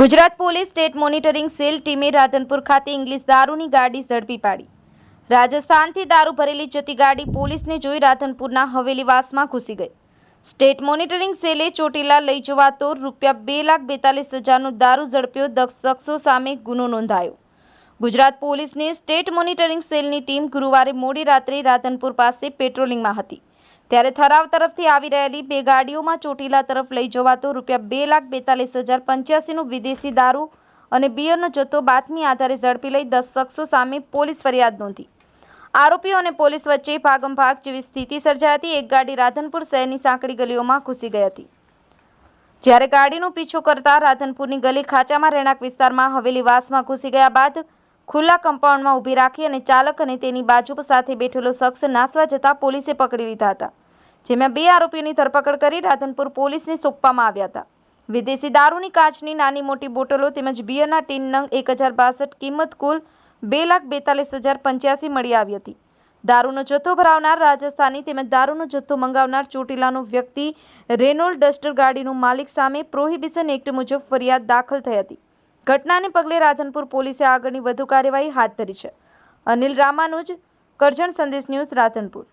Gujarat police state monitoring cell ટીમે રાધનપુર ખાતે English દારૂની ગાડી ઝડપી પાડી. રાજસ્થાનથી દારૂ ભરેલી જતી ગાડી પોલીસને જોઈ રાધનપુરના હવેલીવાસમાં ઘૂસી ગઈ. સ્ટેટ મોનિટરિંગ સેલે ચોટીલા લઈ જવાતો રૂપિયા બે લાખ બેતાલીસ હજારનો દારૂ ઝડપ્યો શખ્સો સામે ગુનો નોંધાયો. ગુજરાત પોલીસની સ્ટેટ મોનિટરિંગ સેલની ટીમ ગુરુવારે મોડી રાત્રે રાધનપુર પાસે પેટ્રોલિંગમાં હતી. ત્યારે થરાવ તરફથી આવી રહેલી બે ગાડીઓમાં ચોટીલા તરફ લઈ જવાતો રૂપિયા બે લાખ બેતાલીસ હજાર પંચ્યાસીનું વિદેશી દારૂ અને બિયરનો જથ્થો બાતમી આધારે ઝડપી લઈ દસ શખ્સો સામે પોલીસ ફરિયાદ નોંધી. આરોપીઓ અને પોલીસ વચ્ચે ભાગમભાગ જેવી સ્થિતિ સર્જાઈ હતી. એક ગાડી રાધનપુર શહેરની સાંકડી ગલીઓમાં ઘૂસી ગઈ હતી. જ્યારે ગાડીનો પીછો કરતા રાધનપુરની ગલી ખાંચામાં રહેણાંક વિસ્તારમાં હવેલી વાસમાં ઘૂસી ગયા બાદ ખુલ્લા કમ્પાઉન્ડમાં ઊભી રાખી અને ચાલક અને તેની બાજુ સાથે બેઠેલો શખ્સ નાસવા જતા પોલીસે પકડી લીધા હતા, જેમાં બે આરોપીઓની ધરપકડ કરી રાધનપુર પોલીસને સોંપવામાં આવ્યા હતા. વિદેશી દારૂની કાચની નાની મોટી બોટલો તેમજ બિયરના ટીન નંગ એક હજાર બાસઠ કિંમત કુલ બે લાખ બેતાલીસ હજાર પંચ્યાસી મળી આવી હતી. દારૂનો જથ્થો ભરાવનાર રાજસ્થાની તેમજ દારૂનો જથ્થો મંગાવનાર ચોટીલાનો વ્યક્તિ રેનોલ્ડ ડસ્ટર ગાડીનો માલિક સામે પ્રોહિબિશન એક્ટ મુજબ ફરિયાદ દાખલ થઈ હતી. ઘટનાને પગલે રાધનપુર પોલીસે આગળની વધુ કાર્યવાહી હાથ ધરી છે. અનિલ રામાનુજ, કરજણ સંદેશ ન્યૂઝ રાધનપુર.